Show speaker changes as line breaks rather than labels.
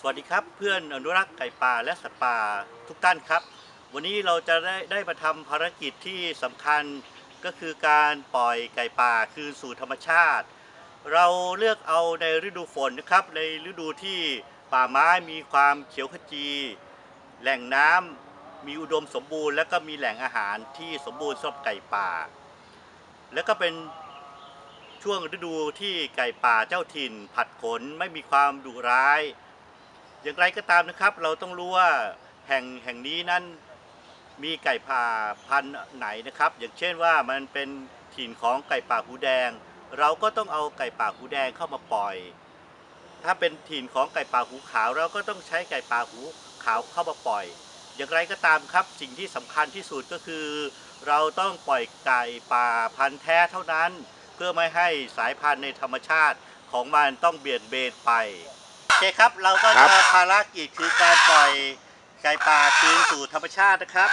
สวัสดีครับเพื่อนอนุรักษ์ไก่ป่าและสัตว์ป่าทุกท่านครับ วันนี้เราจะได้ได้มาทำภารกิจที่สำคัญก็คือการปล่อยไก่ป่าคืนสู่ธรรมชาติ เราเลือกเอาในฤดูฝนนะครับ ในฤดูที่ป่าไม้มีความเขียวขจี แหล่งน้ำมีอุดมสมบูรณ์ และก็มีแหล่งอาหารที่สมบูรณ์สำหรับไก่ป่า และก็เป็นช่วงฤดูที่ไก่ป่าเจ้าถิ่น ผัดขนไม่มีความดุร้าย อย่างไรก็ตามนะครับ เราต้องรู้ว่าแห่งแห่งนี้นั้นมีไก่ป่าพันธุ์ไหนนะครับ อย่างเช่นว่ามันเป็นถิ่นของไก่ป่าหูแดง เราก็ต้องเอาไก่ป่าหูแดงเข้ามาปล่อย ถ้าเป็นถิ่นของไก่ป่าหูขาว เราก็ต้องใช้ไก่ป่าหูขาวเข้ามาปล่อย อย่างไรก็ตามครับ สิ่งที่สำคัญที่สุดก็คือ เราต้องปล่อยไก่ป่าพันธุ์แท้เท่านั้น เพื่อไม่ให้สายพันธุ์ในธรรมชาติของมันต้องเบียดเบนไป เคครับ เราก็
ครั
จะ
บ
ภารกิจคือการปล่อยไก่ป่าคืนสู่ธรรมชาตินะครับ